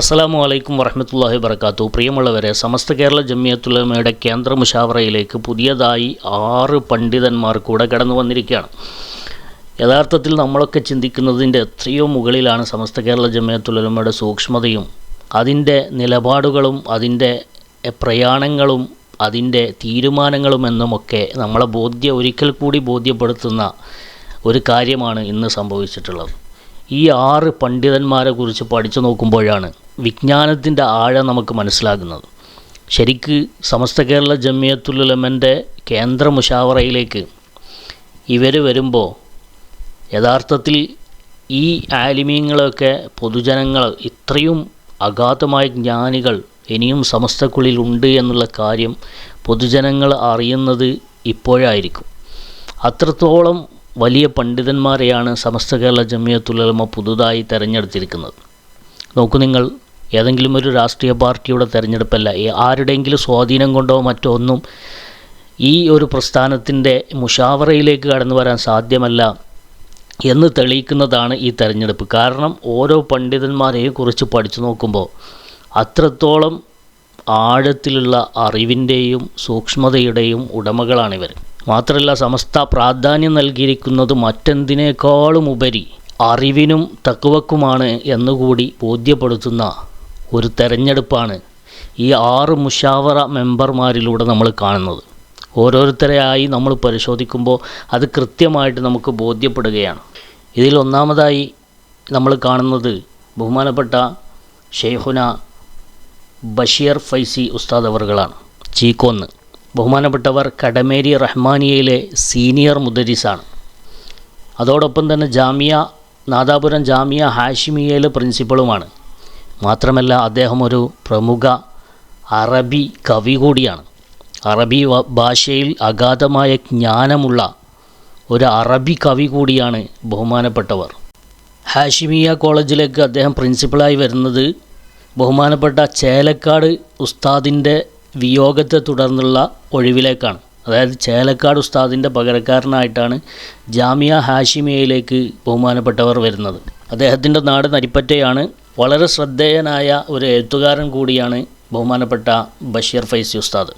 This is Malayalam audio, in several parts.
അസ്സലാമു അലൈക്കും വറഹമത്തല്ലാഹി വർക്കാത്തു പ്രിയമുള്ളവരെ സമസ്ത കേരള ജമ്മിയത്തുലമയുടെ കേന്ദ്ര മുഷാവറയിലേക്ക് പുതിയതായി ആറ് പണ്ഡിതന്മാർ കൂടെ കടന്നു വന്നിരിക്കുകയാണ്. യഥാർത്ഥത്തിൽ നമ്മളൊക്കെ ചിന്തിക്കുന്നതിന്റെ എത്രയോ മുകളിലാണ് സമസ്ത കേരള ജമ്മിയത്തുലമയുടെ സൂക്ഷ്മതയും അതിന്റെ നിലപാടുകളും അതിന്റെ പ്രയാണങ്ങളും അതിന്റെ തീരുമാനങ്ങളും എന്നുമൊക്കെ നമ്മളെ ബോധ്യ ഒരിക്കൽ കൂടി ബോധ്യപ്പെടുത്തുന്ന ഒരു കാര്യമാണ് ഇന്ന് സംഭവിച്ചിട്ടുള്ളത്. ഈ ആറ് പണ്ഡിതന്മാരെ കുറിച്ച് പഠിച്ചു നോക്കുമ്പോഴാണ് വിജ്ഞാനത്തിന്റെ ആഴം നമുക്ക് മനസ്സിലാകുന്നത്. ശരിക്ക് സമസ്ത കേരള ജമിയത്തുലമന്റെ കേന്ദ്ര മുഷാവറയിലേക്ക് ഇവർ വരുമ്പോൾ യഥാർത്ഥത്തിൽ ഈ ആലിമീങ്ങളൊക്കെ പൊതുജനങ്ങൾ ഇത്രയും അഗാധമായ ജ്ഞാനികൾ ഇനിയും സമസ്തക്കുള്ളിൽ ഉണ്ട് എന്നുള്ള കാര്യം പൊതുജനങ്ങൾ അറിയുന്നത് ഇപ്പോഴായിരിക്കും. അത്രത്തോളം വലിയ പണ്ഡിതന്മാരെയാണ് സമസ്ത കേരള ജമിയത്തുലമ പുതുതായി തിരഞ്ഞെടുത്തിരിക്കുന്നത്. നോക്കൂ നിങ്ങൾ ഏതെങ്കിലും ഒരു രാഷ്ട്രീയ പാർട്ടിയുടെ തിരഞ്ഞെടുപ്പല്ല ആരുടെയെങ്കിലും സ്വാധീനം കൊണ്ടോ മറ്റോ ഒന്നും ഈ ഒരു പ്രസ്ഥാനത്തിന്റെ മുഷാവറയിലേക്ക് കടന്നു വരാൻ സാധ്യമല്ല എന്ന് തെളിയിക്കുന്നതാണ് ഈ തെരഞ്ഞെടുപ്പ്. കാരണം ഓരോ പണ്ഡിതന്മാരെയും കുറിച്ച് പഠിച്ചു നോക്കുമ്പോൾ അത്രത്തോളം ആഴത്തിലുള്ള അറിവിന്റെയും സൂക്ഷ്മതയുടെയും ഉടമകളാണിവർ. മാത്രമല്ല സമസ്ത പ്രാധാന്യം നൽകിയിരിക്കുന്നത് മറ്റെന്തിനേക്കാളും ഉപരി അറിവിനും തക്കുവക്കുമാണ് എന്നുകൂടി ബോധ്യപ്പെടുത്തുന്ന ഒരു തെരഞ്ഞെടുപ്പാണ് ഈ ആറ് മുഷാവറ മെമ്പർമാരിലൂടെ നമ്മൾ കാണുന്നത്. ഓരോരുത്തരെയായി നമ്മൾ പരിശോധിക്കുമ്പോൾ അത് കൃത്യമായിട്ട് നമുക്ക് ബോധ്യപ്പെടുകയാണ്. ഇതിൽ ഒന്നാമതായി നമ്മൾ കാണുന്നത് ബഹുമാനപ്പെട്ട ഷെയ്ഹുന ബഷീർ ഫൈസി ഉസ്താദ് അവറുകളാണ് ചീക്കോന്ന്. ബഹുമാനപ്പെട്ടവർ കടമേരി റഹ്മാനിയയിലെ സീനിയർ മുദരിസാണ്. അതോടൊപ്പം തന്നെ ജാമിയ നാദാപുരം ജാമിയ ഹാഷിമിയയിലെ പ്രിൻസിപ്പളുമാണ്. മാത്രമല്ല അദ്ദേഹം ഒരു പ്രമുഖ അറബി കവി കൂടിയാണ്. അറബി ഭാഷയിൽ അഗാധമായ ജ്ഞാനമുള്ള ഒരു അറബി കവി കൂടിയാണ് ബഹുമാനപ്പെട്ടവർ. ഹാഷിമിയ കോളേജിലേക്ക് അദ്ദേഹം പ്രിൻസിപ്പളായി വരുന്നത് ബഹുമാനപ്പെട്ട ചേലക്കാട് ഉസ്താദിന്റെ വിയോഗത്തെ തുടർന്നുള്ള ഒഴിവിലേക്കാണ്. അതായത് ചേലക്കാട് ഉസ്താദിന്റെ പകരക്കാരനായിട്ടാണ് ജാമിയ ഹാഷിമിയയിലേക്ക് ബഹുമാനപ്പെട്ടവർ വരുന്നത്. അദ്ദേഹത്തിന്റെ നാട് നരിപ്പറ്റയാണ്. വളരെ ശ്രദ്ധേയനായ ഒരു എഴുത്തുകാരൻ കൂടിയാണ് ബഹുമാനപ്പെട്ട ബഷീർ ഫൈസി ഉസ്താദ്.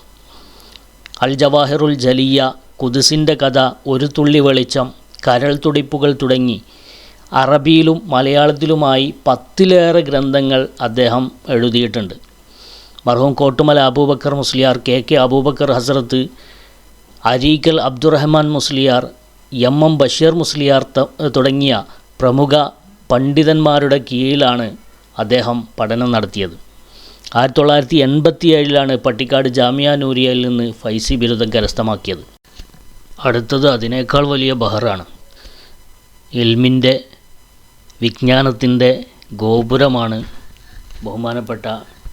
അൽ ജവാഹിറുൽ ജലിയ കുതിസിന്റെ കഥ ഒരു തുള്ളി വെളിച്ചം കരൾ തുടിപ്പുകൾ തുടങ്ങി അറബിയിലും മലയാളത്തിലുമായി പത്തിലേറെ ഗ്രന്ഥങ്ങൾ അദ്ദേഹം എഴുതിയിട്ടുണ്ട്. മർഹൂം Kottumala Abubakar Musliyar K K Abubakar Hazrat Areekal Abdurahman Musliyar M M Basheer Musliyar തുടങ്ങിയ പ്രമുഖ പണ്ഡിതന്മാരുടെ കീഴിലാണ് അദ്ദേഹം പഠനം നടത്തിയത്. ആയിരത്തി തൊള്ളായിരത്തി എൺപത്തി ഏഴിലാണ് പട്ടിക്കാട് ജാമിയ നൂരിയയിൽ നിന്ന് ഫൈസി ബിരുദം കരസ്ഥമാക്കിയത്. അടുത്തത് അതിനേക്കാൾ വലിയ ബഹറാണ്. ഇൽമിന്റെ വിജ്ഞാനത്തിന്റെ ഗോപുരമാണ് ബഹുമാനപ്പെട്ട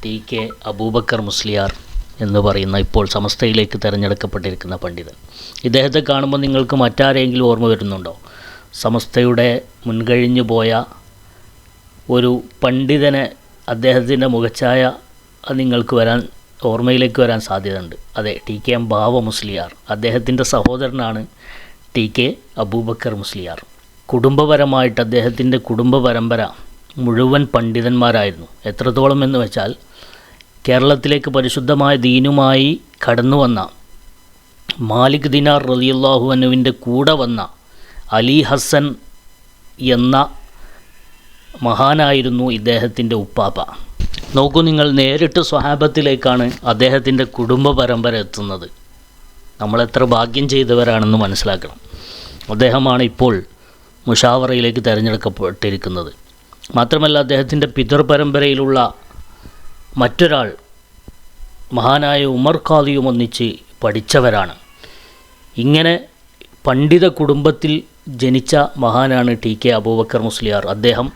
ടി കെ അബൂബക്കർ മുസ്ലിയാർ. എന്ന് പറയുന്ന ഇപ്പോൾ സമസ്തയിലേക്ക് തിരഞ്ഞെടുക്കപ്പെട്ടിരിക്കുന്ന പണ്ഡിതൻ. ഇദ്ദേഹത്തെ കാണുമ്പോൾ നിങ്ങൾക്ക് മറ്റാരെങ്കിലും ഓർമ്മ വരുന്നുണ്ടോ? സമസ്തയുടെ മുൻകഴിഞ്ഞു പോയ ഒരു പണ്ഡിതനെ അദ്ദേഹത്തിന്റെ മുഖച്ഛായ നിങ്ങൾക്ക് വരാൻ ഓർമ്മയിലേക്ക് വരാൻ സാധ്യതയുണ്ട്. അതെ T K M Bava Musliyar. അദ്ദേഹത്തിന്റെ സഹോദരനാണ് ടി കെ അബൂബക്കർ മുസ്ലിയാർ. കുടുംബപരമായിട്ട് അദ്ദേഹത്തിന്റെ കുടുംബ പരമ്പര മുഴുവൻ പണ്ഡിതന്മാരായിരുന്നു. എത്രത്തോളം എന്ന് വെച്ചാൽ കേരളത്തിലേക്ക് പരിശുദ്ധമായ ദീനുമായി കടന്നു വന്ന മാലിക് ദിനാർ റലിയല്ലാഹു അനുവിന്റെ കൂടെ വന്ന അലി ഹസൻ എന്ന മഹാനായിരുന്നു ഇദ്ദേഹത്തിന്റെ ഉപ്പാപ്പ. നോക്കൂ നിങ്ങൾ നേരിട്ട് സ്വഹാബത്തിലേക്കാണ് അദ്ദേഹത്തിന്റെ കുടുംബ പരമ്പര എത്തുന്നത്. നമ്മളെത്ര ഭാഗ്യം ചെയ്തവരാണെന്ന് മനസ്സിലാക്കണം. അദ്ദേഹമാണ് ഇപ്പോൾ മുഷാവറയിലേക്ക് തിരഞ്ഞെടുക്കപ്പെട്ടിരിക്കുന്നത്. മാത്രമല്ല അദ്ദേഹത്തിന്റെ പിതൃ പരമ്പരയിലുള്ള മറ്റൊരാൾ മഹാനായ ഉമർ ഖാദിയും ഒന്നിച്ച് പഠിച്ചവരാണ്. ഇങ്ങനെ പണ്ഡിത കുടുംബത്തിൽ ജനിച്ച മഹാനാണ് ടി കെ അബൂബക്കർ മുസ്ലിയാർ. അദ്ദേഹം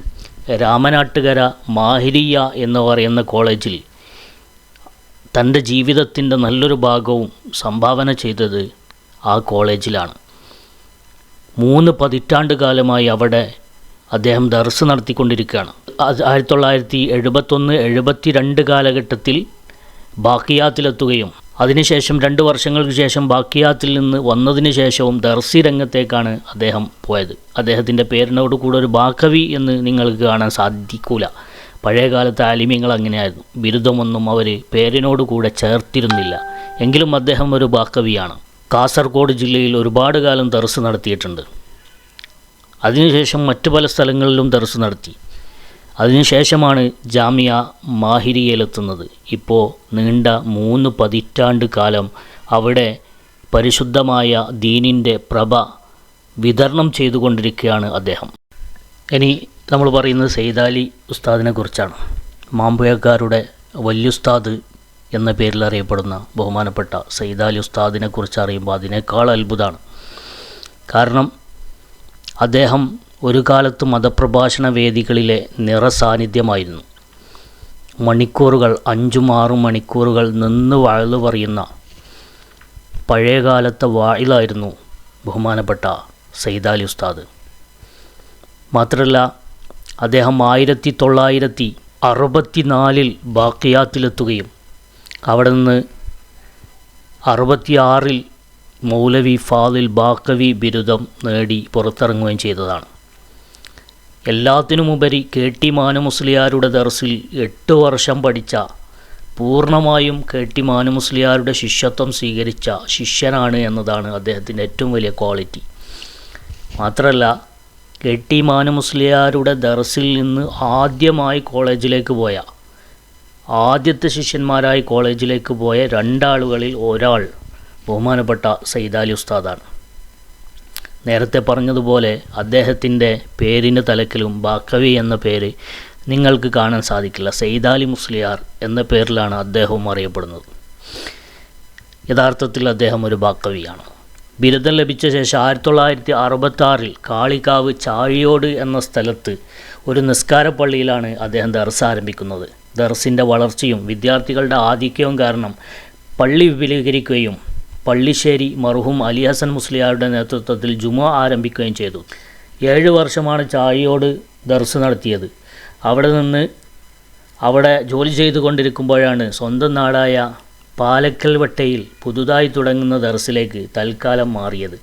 രാമനാട്ടുകര മാഹിരിയ എന്ന് പറയുന്ന കോളേജിൽ തന്റെ ജീവിതത്തിന്റെ നല്ലൊരു ഭാഗവും സംഭാവന ചെയ്തത് ആ കോളേജിലാണ്. മൂന്ന് പതിറ്റാണ്ട് കാലമായി അവിടെ അദ്ദേഹം ദർസ് നടത്തിക്കൊണ്ടിരിക്കുകയാണ്. ആയിരത്തി തൊള്ളായിരത്തി എഴുപത്തൊന്ന് എഴുപത്തി രണ്ട് കാലഘട്ടത്തിൽ ബാക്കിയാത്തിലെത്തുകയും അതിനുശേഷം രണ്ട് വർഷങ്ങൾക്ക് ശേഷം ബാക്കിയാത്തിൽ നിന്ന് വന്നതിന് ശേഷവും ദർസി രംഗത്തേക്കാണ് അദ്ദേഹം പോയത്. അദ്ദേഹത്തിന്റെ പേരിനോട് കൂടെ ഒരു ബാക്കവി എന്ന് നിങ്ങൾക്ക് കാണാൻ സാധിക്കൂല. പഴയകാലത്തെ ആലിമ്യങ്ങൾ അങ്ങനെയായിരുന്നു. ബിരുദമൊന്നും അവർ പേരിനോട് കൂടെ ചേർത്തിരുന്നില്ല. എങ്കിലും അദ്ദേഹം ഒരു ബാക്കവിയാണ് കാസർഗോഡ് ജില്ലയിൽ ഒരുപാട് കാലം ദർസ് നടത്തിയിട്ടുണ്ട്. അതിനുശേഷം മറ്റു പല സ്ഥലങ്ങളിലും ദർസ് നടത്തി. അതിനുശേഷമാണ് ജാമിയ മാഹിരിയയിലെത്തുന്നത് ഇപ്പോൾ നീണ്ട മൂന്ന് പതിറ്റാണ്ട് കാലം അവിടെ പരിശുദ്ധമായ ദീനിന്റെ പ്രഭ വിതരണം ചെയ്തുകൊണ്ടിരിക്കുകയാണ് അദ്ദേഹം. ഇനി നമ്മൾ പറയുന്നത് സെയ്താലി ഉസ്താദിനെ കുറിച്ചാണ്. മാമ്പുയക്കാരുടെ വല്യുസ്താദ് എന്ന പേരിൽ അറിയപ്പെടുന്ന ബഹുമാനപ്പെട്ട സെയ്താലി ഉസ്താദിനെ കുറിച്ച് അറിയുമ്പോൾ അതിനേക്കാൾ അത്ഭുതമാണ് കാരണം അദ്ദേഹം ഒരു കാലത്ത് മതപ്രഭാഷണ വേദികളിലെ നിറസാന്നിധ്യമായിരുന്നു. മണിക്കൂറുകൾ അഞ്ചും ആറും മണിക്കൂറുകൾ നിന്ന് വാഴ്ന്നു പറയുന്ന പഴയകാലത്തെ വായിലായിരുന്നു ബഹുമാനപ്പെട്ട സൈദാലി ഉസ്താദ്. മാത്രമല്ല അദ്ദേഹം ആയിരത്തി തൊള്ളായിരത്തി അറുപത്തി നാലിൽ ബാക്കിയാത്തിലെത്തുകയും അവിടെ നിന്ന് അറുപത്തിയാറിൽ മൗലവി ഫാദിൽ ബാക്കവി ബിരുദം നേടി പുറത്തിറങ്ങുകയും ചെയ്തതാണ്. എല്ലാത്തിനുമുപരി കെ ടി മാനു മുസ്ലിയാരുടെ ദർസിൽ എട്ട് വർഷം പഠിച്ച പൂർണമായും കെ ടി മാനു മുസ്ലിയാരുടെ ശിഷ്യത്വം സ്വീകരിച്ച ശിഷ്യനാണ് എന്നതാണ് അദ്ദേഹത്തിന്റെ ഏറ്റവും വലിയ ക്വാളിറ്റി. മാത്രമല്ല കെ ടി മാനു മുസ്ലിയാരുടെ ദർസിൽ നിന്ന് ആദ്യമായി കോളേജിലേക്ക് പോയ ആദ്യത്തെ ശിഷ്യന്മാരായി കോളേജിലേക്ക് പോയ രണ്ടാളുകളിൽ ഒരാൾ ബഹുമാനപ്പെട്ട സൈദാലി ഉസ്താദാണ്. നേരത്തെ പറഞ്ഞതുപോലെ അദ്ദേഹത്തിന്റെ പേരിന്റെ തലക്കിലും ബാക്കവി എന്ന പേര് നിങ്ങൾക്ക് കാണാൻ സാധിക്കില്ല. സെയ്ദാലി മുസ്ലിയാർ എന്ന പേരിലാണ് അദ്ദേഹവും അറിയപ്പെടുന്നത്. യഥാർത്ഥത്തിൽ അദ്ദേഹം ഒരു ബാക്കവിയാണ്. ബിരുദം ലഭിച്ച ശേഷം ആയിരത്തി തൊള്ളായിരത്തി അറുപത്താറിൽ കാളികാവ് ചാഴിയോട് എന്ന സ്ഥലത്ത് ഒരു നിസ്കാര പള്ളിയിലാണ് അദ്ദേഹം ദർസ് ആരംഭിക്കുന്നത്. ദർസിന്റെ വളർച്ചയും വിദ്യാർത്ഥികളുടെ ആധിക്യവും കാരണം പള്ളി വിപുലീകരിക്കുകയും പള്ളിശ്ശേരി മർഹൂം അലി ഹസൻ മുസ്ലിയാരുടെ നേതൃത്വത്തിൽ ജുമ ആരംഭിക്കുകയും ചെയ്തു. ഏഴ് വർഷമാണ് ചാഴിയോട് ദർസ് നടത്തിയത്. അവിടെ നിന്ന് അവിടെ ജോലി ചെയ്തുകൊണ്ടിരിക്കുമ്പോഴാണ് സ്വന്തം നാടായ പാലക്കൽ വട്ടയിൽ പുതുതായി തുടങ്ങുന്ന ദർസിലേക്ക് തൽക്കാലം മാറിയത്.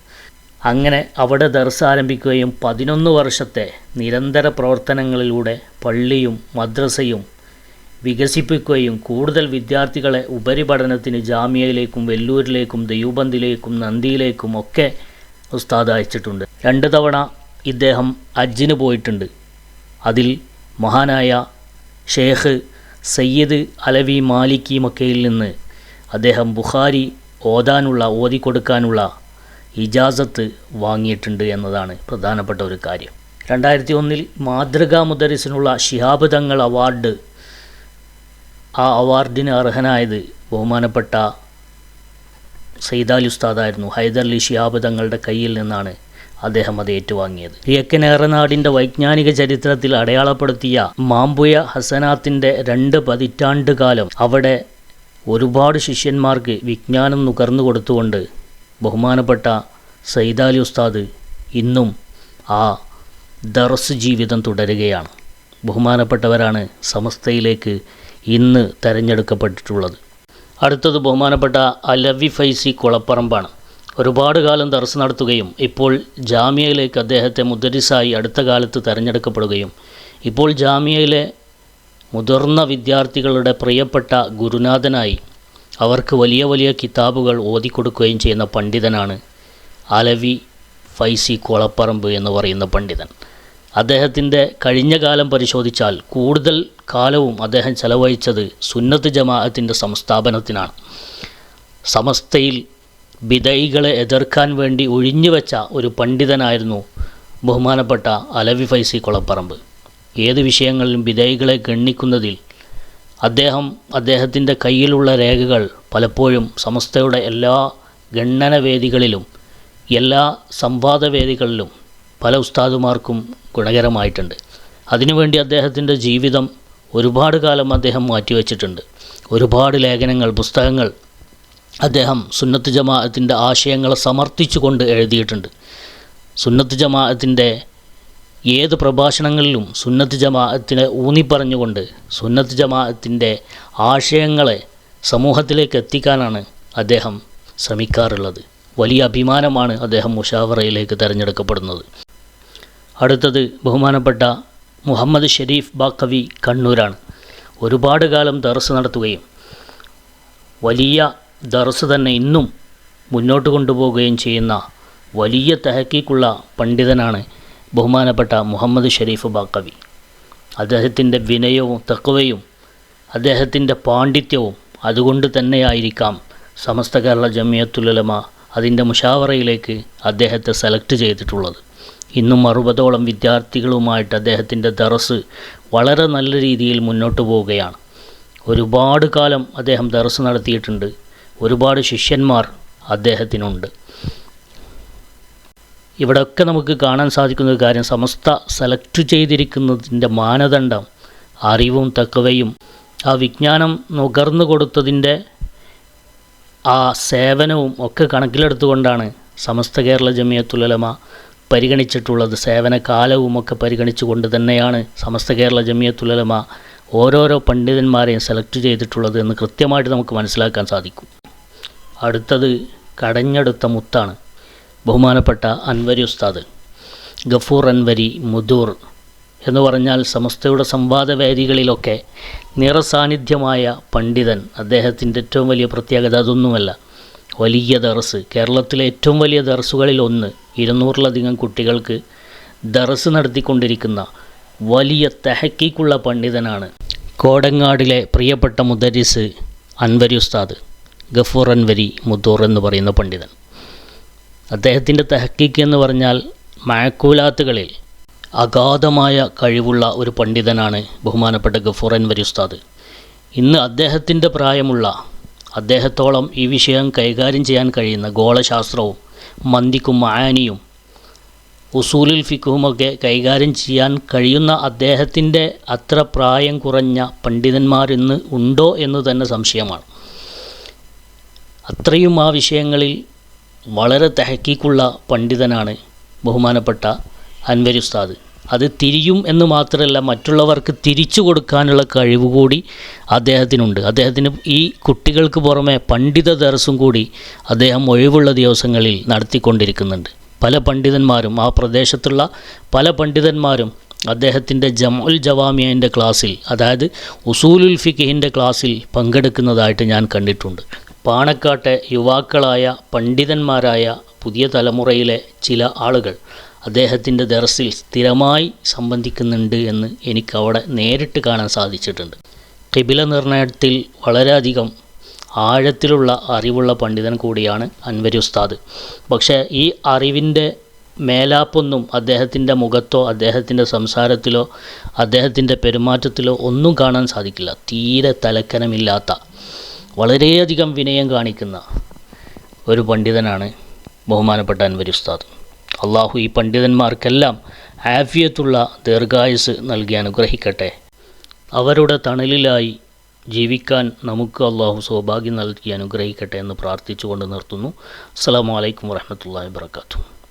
അങ്ങനെ അവിടെ ദർസ് ആരംഭിക്കുകയും പതിനൊന്ന് വർഷത്തെ നിരന്തര പ്രവർത്തനങ്ങളിലൂടെ പള്ളിയും മദ്രസയും വികസിപ്പിക്കുകയും കൂടുതൽ വിദ്യാർത്ഥികളെ ഉപരിപഠനത്തിന് ജാമ്യയിലേക്കും വെല്ലൂരിലേക്കും ദയൂബന്ദിലേക്കും നന്ദിയിലേക്കും ഒക്കെ ഉസ്താദ് അയച്ചിട്ടുണ്ട്. രണ്ട് തവണ ഇദ്ദേഹം അജിന് പോയിട്ടുണ്ട്. അതിൽ മഹാനായ ഷേഖ് സയ്യിദ് അലവി മാലിക്കി മക്കയിൽ നിന്ന് അദ്ദേഹം ബുഖാരി ഓതാനുള്ള ഓതിക്കൊടുക്കാനുള്ള ഇജാസത്ത് വാങ്ങിയിട്ടുണ്ട് എന്നതാണ് പ്രധാനപ്പെട്ട ഒരു കാര്യം. രണ്ടായിരത്തി ഒന്നിൽ മാതൃകാ മുദരിസിനുള്ള ശിഹാബ് തങ്ങൾ അവാർഡ് ആ അവാർഡിന് അർഹനായത് ബഹുമാനപ്പെട്ട സൈദാലി ഉസ്താദായിരുന്നു. ഹൈദർലി ഷിയാബ് തങ്ങളുടെ കയ്യിൽ നിന്നാണ് അദ്ദേഹം അത് ഏറ്റുവാങ്ങിയത്. കിഴക്കൻ ഏറനാടിന്റെ വൈജ്ഞാനിക ചരിത്രത്തിൽ അടയാളപ്പെടുത്തിയ മാമ്പുയ ഹസനാത്തിന്റെ രണ്ട് പതിറ്റാണ്ട് കാലം അവിടെ ഒരുപാട് ശിഷ്യന്മാർക്ക് വിജ്ഞാനം നുകർന്നു കൊടുത്തുകൊണ്ട് ബഹുമാനപ്പെട്ട സൈദാലി ഉസ്താദ് ഇന്നും ആ ദർസ് ജീവിതം തുടരുകയാണ്. ബഹുമാനപ്പെട്ടവരാണ് സമസ്തയിലേക്ക് ഇന്ന് തെരഞ്ഞെടുക്കപ്പെട്ടിട്ടുള്ളത്. അടുത്തത് ബഹുമാനപ്പെട്ട അലവി ഫൈസി കുളപ്പറമ്പാണ്. ഒരുപാട് കാലം ദർസ് നടത്തുകയും ഇപ്പോൾ ജാമ്യയിലേക്ക് അദ്ദേഹത്തെ മുദരിസായി അടുത്ത കാലത്ത് തിരഞ്ഞെടുക്കപ്പെടുകയും ഇപ്പോൾ ജാമ്യയിലെ മുതിർന്ന വിദ്യാർത്ഥികളുടെ പ്രിയപ്പെട്ട ഗുരുനാഥനായി അവർക്ക് വലിയ വലിയ കിതാബുകൾ ഓതിക്കൊടുക്കുകയും ചെയ്യുന്ന പണ്ഡിതനാണ് അലവി ഫൈസി കുളപ്പറമ്പ് എന്ന് പറയുന്ന പണ്ഡിതൻ. അദ്ദേഹത്തിന്റെ കഴിഞ്ഞ കാലം പരിശോധിച്ചാൽ കൂടുതൽ കാലവും അദ്ദേഹം ചെലവഴിച്ചത് സുന്നത്ത് ജമാഅത്തിന്റെ സംസ്ഥാപനത്തിനാണ്. സമസ്തയിൽ ബിദൈകളെ എതിർക്കാൻ വേണ്ടി ഒഴിഞ്ഞുവെച്ച ഒരു പണ്ഡിതനായിരുന്നു ബഹുമാനപ്പെട്ട അലവി ഫൈസി കൊളപ്പറമ്പ്. ഏത് വിഷയങ്ങളിലും വിധേയികളെ ഗണ്ണിക്കുന്നതിൽ അദ്ദേഹം അദ്ദേഹത്തിന്റെ കയ്യിലുള്ള രേഖകൾ പലപ്പോഴും സമസ്തയുടെ എല്ലാ ഗണ്ണന വേദികളിലും എല്ലാ സംവാദവേദികളിലും പല ഉസ്താദുമാർക്കും ഗുണകരമായിട്ടുണ്ട്. അതിനുവേണ്ടി അദ്ദേഹത്തിന്റെ ജീവിതം ഒരുപാട് കാലം അദ്ദേഹം മാറ്റിവെച്ചിട്ടുണ്ട്. ഒരുപാട് ലേഖനങ്ങൾ പുസ്തകങ്ങൾ അദ്ദേഹം സുന്നത്ത് ജമാഅത്തിന്റെ ആശയങ്ങളെ സമർത്ഥിച്ചുകൊണ്ട് എഴുതിയിട്ടുണ്ട്. സുന്നത്ത് ജമാഅത്തിന്റെ ഏത് പ്രഭാഷണങ്ങളിലും സുന്നത്ത് ജമാഅത്തിനെ ഊന്നിപ്പറഞ്ഞുകൊണ്ട് സുന്നത്ത് ജമാഅത്തിന്റെ ആശയങ്ങളെ സമൂഹത്തിലേക്ക് എത്തിക്കാനാണ് അദ്ദേഹം ശ്രമിക്കാറുള്ളത്. വലിയ അഭിമാനമാണ് അദ്ദേഹം മുഷാവറയിലേക്ക് തിരഞ്ഞെടുക്കപ്പെടുന്നത്. അടുത്തത് ബഹുമാനപ്പെട്ട മുഹമ്മദ് ഷെരീഫ് ബാക്കവി കണ്ണൂരാണ്. ഒരുപാട് കാലം ദർസ് നടത്തുകയും വലിയ ദർസ് തന്നെ ഇന്നും മുന്നോട്ട് കൊണ്ടുപോവുകയും ചെയ്യുന്ന വലിയ തെഹക്കിക്കുള്ള പണ്ഡിതനാണ് ബഹുമാനപ്പെട്ട മുഹമ്മദ് ഷെരീഫ് ബാക്കവി. അദ്ദേഹത്തിന്റെ വിനയവും തക്കവയും അദ്ദേഹത്തിന്റെ പാണ്ഡിത്യവും അതുകൊണ്ട് തന്നെയായിരിക്കാം സമസ്ത കേരള ജമിയത്തുലമ അതിന്റെ മുഷാവറയിലേക്ക് അദ്ദേഹത്തെ സെലക്ട് ചെയ്തിട്ടുള്ളത്. ഇന്നും അറുപതോളം വിദ്യാർത്ഥികളുമായിട്ട് അദ്ദേഹത്തിന്റെ ദറസ് വളരെ നല്ല രീതിയിൽ മുന്നോട്ട് പോവുകയാണ്. ഒരുപാട് കാലം അദ്ദേഹം ദറസ് നടത്തിയിട്ടുണ്ട്. ഒരുപാട് ശിഷ്യന്മാർ അദ്ദേഹത്തിനുണ്ട്. ഇവിടെയൊക്കെ നമുക്ക് കാണാൻ സാധിക്കുന്ന കാര്യം സമസ്ത സെലക്ട് ചെയ്തിരിക്കുന്നതിന്റെ മാനദണ്ഡം അറിവും തക്കവയും ആ വിജ്ഞാനം നുകർന്നു കൊടുത്തതിന്റെ ആ സേവനവും ഒക്കെ കണക്കിലെടുത്തുകൊണ്ടാണ് സമസ്ത കേരള ജമിയത്തുലമ പരിഗണിച്ചിട്ടുള്ളത്. സേവന കാലവും ഒക്കെ പരിഗണിച്ചുകൊണ്ട് തന്നെയാണ് സമസ്ത കേരള ജമിയത്തുലമ ഓരോരോ പണ്ഡിതന്മാരെയും സെലക്ട് ചെയ്തിട്ടുള്ളത് എന്ന് കൃത്യമായിട്ട് നമുക്ക് മനസ്സിലാക്കാൻ സാധിക്കും. അടുത്തത് കടഞ്ഞെടുത്ത മുത്താണ്. ബഹുമാനപ്പെട്ട അൻവരി ഉസ്താദ് ഗഫൂർ അൻവരി മുദൂർ എന്ന് പറഞ്ഞാൽ സമസ്തയുടെ സംവാദവേദികളിലൊക്കെ നിറസാന്നിധ്യമായ പണ്ഡിതൻ. അദ്ദേഹത്തിന്റെ ഏറ്റവും വലിയ പ്രത്യേകത അതൊന്നുമല്ല. വലിയ ദർസ് കേരളത്തിലെ ഏറ്റവും വലിയ ദർസുകളിൽ ഒന്ന് ഇരുന്നൂറിലധികം കുട്ടികൾക്ക് ദർസ് നടത്തിക്കൊണ്ടിരിക്കുന്ന വലിയ തെഹക്കിക്കുള്ള പണ്ഡിതനാണ് കോടങ്ങാടിലെ പ്രിയപ്പെട്ട മുദരിസ് അൻവരി ഉസ്താദ് ഗഫൂർ അൻവരി മുദൂർ എന്ന് പറയുന്ന പണ്ഡിതൻ. അദ്ദേഹത്തിന്റെ തെഹക്കീക്ക് എന്ന് പറഞ്ഞാൽ മഴക്കൂലാത്തുകളിൽ അഗാധമായ കഴിവുള്ള ഒരു പണ്ഡിതനാണ് ബഹുമാനപ്പെട്ട ഗഫൂർ അൻവരി ഉസ്താദ്. ഇന്ന് അദ്ദേഹത്തിന്റെ പ്രായമുള്ള അദ്ദേഹത്തോളം ഈ വിഷയം കൈകാര്യം ചെയ്യാൻ കഴിയുന്ന ഗോളശാസ്ത്രവും മന്തിക്കും മായാനിയും ഉസൂലിൽ ഫിക്കുമൊക്കെ കൈകാര്യം ചെയ്യാൻ കഴിയുന്ന അദ്ദേഹത്തിന്റെ അത്ര പ്രായം കുറഞ്ഞ പണ്ഡിതന്മാരിന്ന് ഉണ്ടോ എന്ന് തന്നെ സംശയമാണ്. അത്രയും ആ വിഷയങ്ങളിൽ വളരെ തെഹക്കിക്കുള്ള പണ്ഡിതനാണ് ബഹുമാനപ്പെട്ട അൻവരി ഉസ്താദ്. അത് തിരിയും എന്ന് മാത്രമല്ല മറ്റുള്ളവർക്ക് തിരിച്ചു കൊടുക്കാനുള്ള കഴിവ് കൂടി അദ്ദേഹത്തിനുണ്ട്. അദ്ദേഹത്തിന് ഈ കുട്ടികൾക്ക് പുറമെ പണ്ഡിത ദർസും കൂടി അദ്ദേഹം ഒഴിവുള്ള ദിവസങ്ങളിൽ നടത്തിക്കൊണ്ടിരിക്കുന്നുണ്ട്. പല പണ്ഡിതന്മാരും ആ പ്രദേശത്തുള്ള പല പണ്ഡിതന്മാരും അദ്ദേഹത്തിന്റെ ജമുൽ ജവാമിയന്റെ ക്ലാസ്സിൽ അതായത് ഉസൂലുൽ ഫിഖിന്റെ ക്ലാസ്സിൽ പങ്കെടുക്കുന്നതായിട്ട് ഞാൻ കണ്ടിട്ടുണ്ട്. പാണക്കാട്ടെ യുവാക്കളായ പണ്ഡിതന്മാരായ പുതിയ തലമുറയിലെ ചില ആളുകൾ അദ്ദേഹത്തിന്റെ ദർസിൽ സ്ഥിരമായി സംബന്ധിക്കുന്നുണ്ട് എന്ന് എനിക്ക് അവിടെ നേരിട്ട് കാണാൻ സാധിച്ചിട്ടുണ്ട്. കിബില നിർണയത്തിൽ വളരെയധികം ആഴത്തിലുള്ള അറിവുള്ള പണ്ഡിതൻ കൂടിയാണ് അൻവരി ഉസ്താദ്. പക്ഷേ ഈ അറിവിന്റെ മേലാപ്പൊന്നും അദ്ദേഹത്തിന്റെ മുഖത്തോ അദ്ദേഹത്തിന്റെ സംസാരത്തിലോ അദ്ദേഹത്തിന്റെ പെരുമാറ്റത്തിലോ ഒന്നും കാണാൻ സാധിക്കില്ല. തീരെ തലക്കനമില്ലാത്ത വളരെയധികം വിനയം കാണിക്കുന്ന ഒരു പണ്ഡിതനാണ് ബഹുമാനപ്പെട്ട അൻവരി ഉസ്താദ്. അള്ളാഹു ഈ പണ്ഡിതന്മാർക്കെല്ലാം ആഫിയത്തുള്ള ദീർഘായുസ് നൽകി അനുഗ്രഹിക്കട്ടെ. അവരുടെ തണലിലായി ജീവിക്കാൻ നമുക്ക് അള്ളാഹു സൗഭാഗ്യം നൽകി അനുഗ്രഹിക്കട്ടെ എന്ന് പ്രാർത്ഥിച്ചുകൊണ്ട് നിർത്തുന്നു. അസ്സാം വലൈക്കും വാഹമത്തല്ലാ വാത്തു